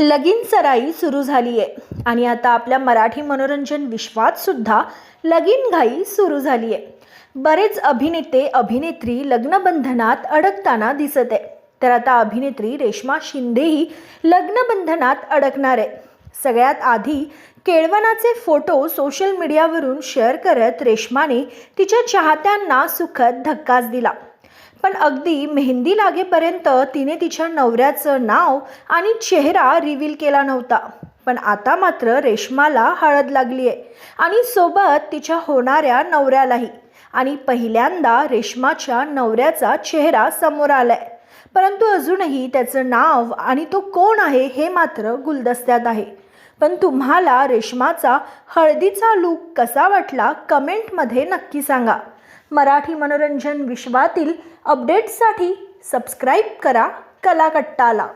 लगीन सराई सुरू झाली आहे आणि आता आपल्या मराठी मनोरंजन विश्वातसुद्धा लगीन घाई सुरू झाली आहे बरेच अभिनेते अभिनेत्री लग्नबंधनात अडकताना दिसत. आहे तर आता अभिनेत्री रेश्मा शिंदेही लग्नबंधनात अडकणार. आहे सगळ्यात आधी केळवणाचे फोटो सोशल मीडियावरून शेअर करत रेश्माने तिच्या चाहत्यांना सुखद धक्काच दिला. पण अगदी मेहंदी लागेपर्यंत तिने तिच्या नवऱ्याचं नाव आणि चेहरा रिव्हील केला नव्हता. पण आता मात्र रेश्माला हळद लागली आहे आणि सोबत तिच्या होणाऱ्या नवऱ्यालाही. आणि पहिल्यांदा रेश्माच्या नवऱ्याचा चेहरा समोर आलाय. परंतु अजूनही त्याचं नाव आणि तो कोण आहे हे मात्र गुलदस्त्यात आहे. पण तुम्हाला रेश्माचा हळदीचा लूक कसा वाटला कमेंटमध्ये नक्की सांगा. मराठी मनोरंजन विश्वातील अपडेट्ससाठी सबस्क्राईब करा कलाकट्टाला.